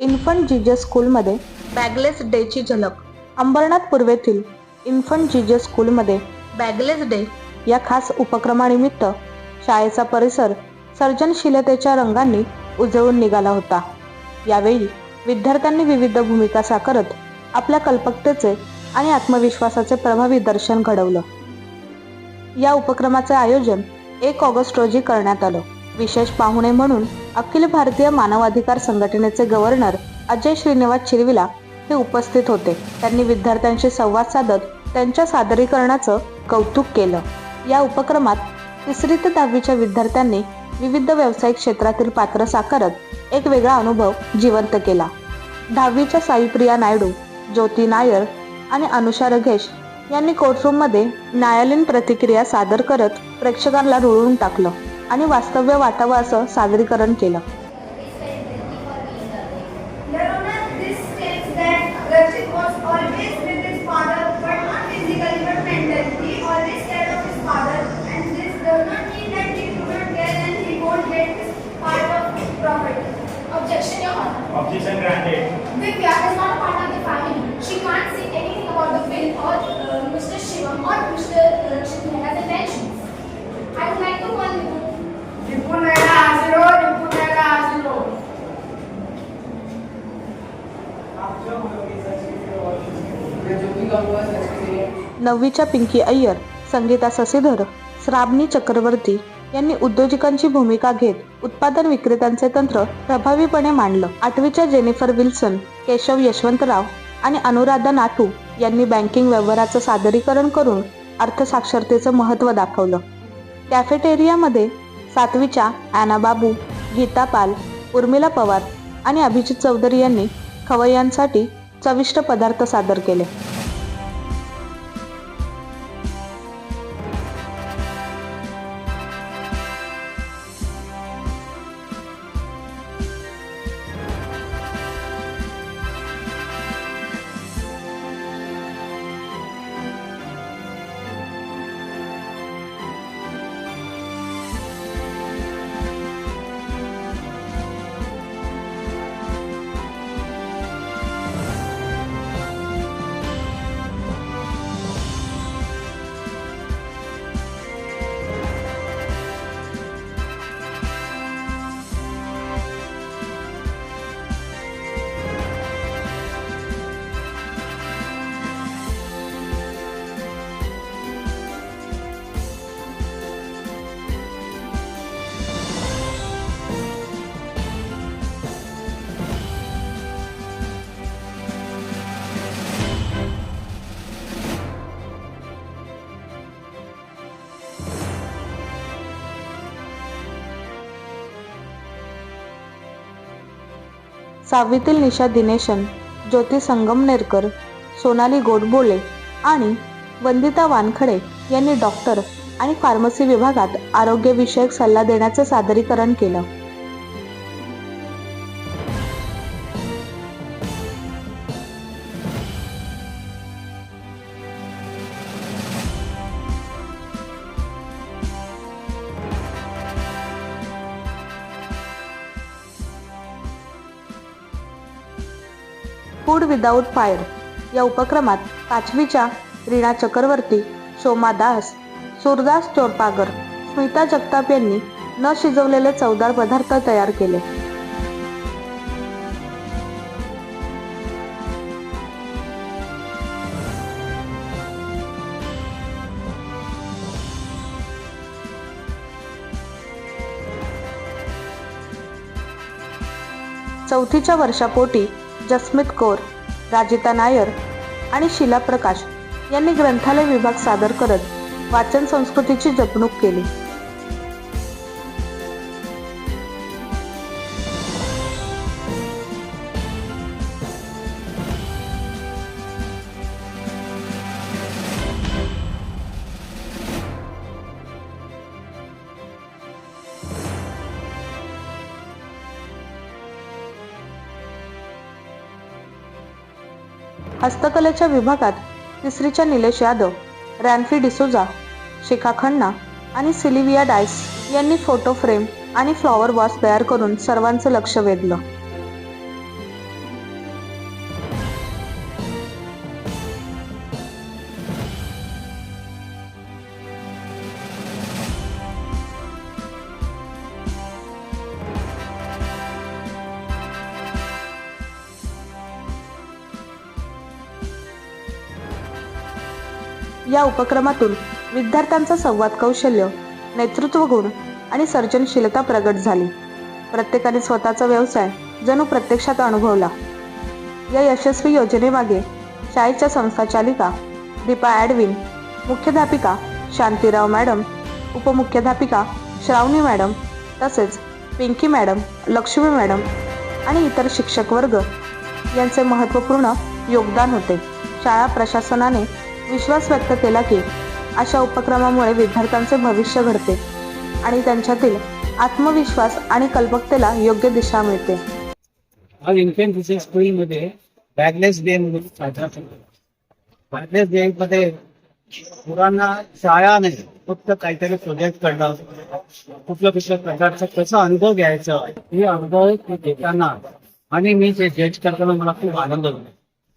Infant Jesus स्कूलमध्ये बॅगलेस डेची झलक. अंबरनाथ पूर्वेतील इन्फंट जीजस स्कूलमध्ये बॅगलेस डे या खास उपक्रमानिमित्त शाळेचा परिसर सर्जनशीलतेच्या रंगांनी उजळून निघाला होता. यावेळी विद्यार्थ्यांनी विविध भूमिका साकारत आपल्या कल्पकतेचे आणि आत्मविश्वासाचे प्रभावी दर्शन घडवलं. या उपक्रमाचे आयोजन एक ऑगस्ट रोजी करण्यात आलं. विशेष पाहुणे म्हणून अखिल भारतीय मानवाधिकार संघटनेचे गव्हर्नर अजय श्रीनिवास चिरविला हे उपस्थित होते. त्यांनी विद्यार्थ्यांशी संवाद साधत त्यांच्या सादरीकरणाचं कौतुक केलं. या उपक्रमात तिसरी ते दहावीच्या विद्यार्थ्यांनी विविध व्यावसायिक क्षेत्रातील पात्र साकारत एक वेगळा अनुभव जिवंत केला. दहावीच्या साईप्रिया नायडू ज्योती नायर आणि अनुषा रघेश यांनी कोर्टरूममध्ये न्यायालयीन प्रतिक्रिया सादर करत प्रेक्षकांना रुळून टाकलं. आणि वास्तव्य वाटावास सादरीकरण केलं Or, Mr. Shiva or Mr. नववीच्या पिंकी अय्यर संगीता ससीधर श्रावणी चक्रवर्ती यांनी उद्योजकांची भूमिका घेत उत्पादन विक्रेत्यांचे तंत्र प्रभावीपणे मांडलं. आठवीच्या जेनिफर विल्सन केशव यशवंतराव आणि अनुराधा नाटू यांनी बँकिंग व्यवहाराचं सादरीकरण करून अर्थसाक्षरतेचं महत्त्व दाखवलं. कॅफेटेरियामध्ये सातवीच्या ॲना बाबू गीता पाल उर्मिला पवार आणि अभिजित चौधरी यांनी खवय्यांसाठी चविष्ट पदार्थ सादर केले. सहावीतील निशा दिनेशन ज्योती संगमनेरकर सोनाली गोडबोले आणि वंदिता वानखडे यांनी डॉक्टर आणि फार्मसी विभागात आरोग्यविषयक सल्ला देण्याचं सादरीकरण केलं. फूड विदाऊट फायर या उपक्रमात पाचवीच्या रीणा चक्रवर्ती सोमा दास सुरदास चोरपागर स्मिता जगताप यांनी न शिजवलेले चवदार पदार्थ तयार केले. चौथीच्या वर्षापोटी जसमित कौर राजिता नायर आणि शिला प्रकाश यांनी ग्रंथालय विभाग सादर करत वाचन संस्कृतीची जपणूक केली. हस्तकलेच्या विभागात तिसरीच्या निलेश यादव रॅन्फी डिसोजा शिखा खन्ना आणि सिलिविया डायस यांनी फोटो फ्रेम आणि फ्लॉवर वॉस तयार करून सर्वांचं लक्ष वेधलं. या उपक्रमातून विद्यार्थ्यांचा संवाद कौशल्य नेतृत्व गुण आणि सर्जनशीलता प्रगट झाली. प्रत्येकाने स्वतःचा व्यवसाय जणू प्रत्यक्षात अनुभवला. या यशस्वी योजनेमागे शाळेच्या संस्थाचालिका दीपा ॲडविन मुख्याध्यापिका शांतीराव मॅडम उपमुख्याध्यापिका श्रावणी मॅडम तसेच पिंकी मॅडम लक्ष्मी मॅडम आणि इतर शिक्षक वर्ग यांचे महत्त्वपूर्ण योगदान होते. शाळा प्रशासनाने विश्वास व्यक्त केला की अशा उपक्रमामुळे विद्यार्थ्यांचे भविष्य घडते आणि त्यांच्यातील आत्मविश्वास आणि कल्पकतेला योग्य दिशा मिळते. आज इन्फेंट फिशिंग स्कूलमध्ये बॅगलेस डे म्हणून साजरा करतो बॅगलेस डे मध्ये मुलांना शाळा नाही फक्त काहीतरी प्रोजेक्ट करणं कुठल्या कुठल्या प्रकारचा कसा अनुभव घ्यायचा हे अनुभव ते घेताना आणि मी ते जज करताना मला खूप आनंद होतो.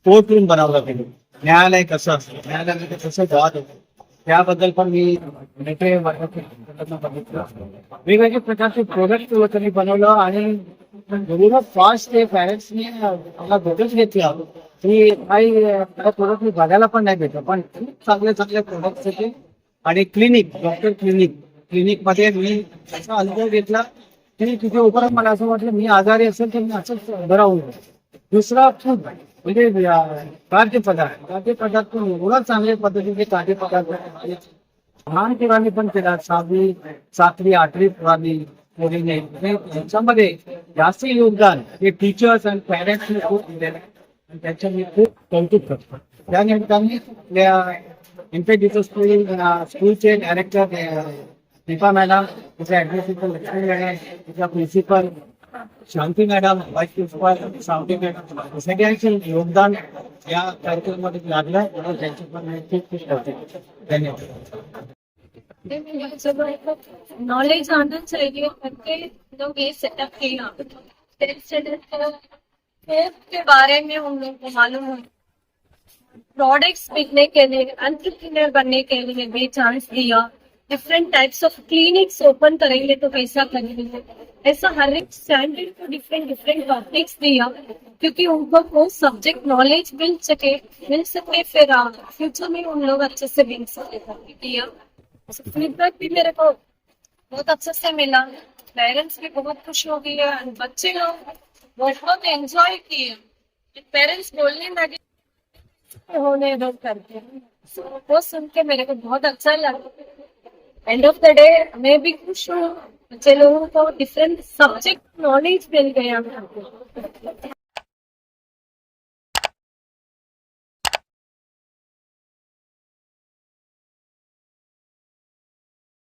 कोर्ट रूम बनवलं गेलो. न्यायालय कसं असतं? न्यायालयामध्ये कसं वाद होतो त्याबद्दल पण मी नेते बघितलं. वेगवेगळ्या प्रकारचे प्रोडक्ट त्यांनी बनवलं आणि एवढं फास्ट ते पॅरेंट्सनी मला भेटच घेतला. की काही प्रोडक्ट मी बघायला पण नाही भेटलं. पण खूप चांगले चांगले प्रोडक्ट होते. आणि क्लिनिक डॉक्टर क्लिनिक क्लिनिकमध्ये मी असा अनुभव घेतला. की तिथे उपरात मला असं वाटलं मी आजारी असेल तर मी असंच बरा होईल. दुसरा फूड म्हणजे अं, खाद्यपदार्थ खाद्यपदार्थ पदार्थ एवढा चांगल्या पद्धतीने खाद्यपदार्थ लहान मुलांनी पण केला सहावी सातवी आठवी पुरावी मुलीने हे जास्त योगदान हे टीचर्स आणि पॅरेंट्सने खूप दिलेलं आहे. आणि मी खूप कौतुक करतो. त्या निमित्ताने इथं स्कूल स्कूलचे डायरेक्टर दीपा मॅडम तिच्या ऍडमिनिस्ट्रेटर लक्ष्मी मॅडम तिचा principal Shanti madam vice principal Savanti madam सगळ्यांचे योगदान या कार्यक्रमामध्ये लागलं म्हणून त्यांचे पण मी खूप खूप कौतुक धन्यवाद। नॉलेज आना चाहिए करके लोग ये सेटअप किया के बारे में हम लोग को मालूम है। प्रोडक्ट्स बिकने के लिए एंटरप्रेन्योर बनने के लिए भी chance Diya. Different types of clinics open करेंगे तो कैसा करेंगे। ऐसा हर एक स्टैंडर्ड को डिफरेंट डिफरेंट टॉपिक्स दिया क्योंकि उनको वो सब्जेक्ट नॉलेज मिल सके मिल सके फिर फ्यूचर में उन लोग अच्छे से बिक सके फीडबैक भी मेरे को बहुत अच्छे से मिला। पेरेंट्स भी बहुत खुश हो गए बच्चे लोग बहुत एंजॉय किए। पेरेंट्स बोलने लगे होने दो करके। So, वो सुन के मेरे को बहुत अच्छा लगा। एंड ऑफ द डे मैं भी खुश हूँ बच्चे लोगों को डिफरेंट सब्जेक्ट नॉलेज मिल गया। मेरे को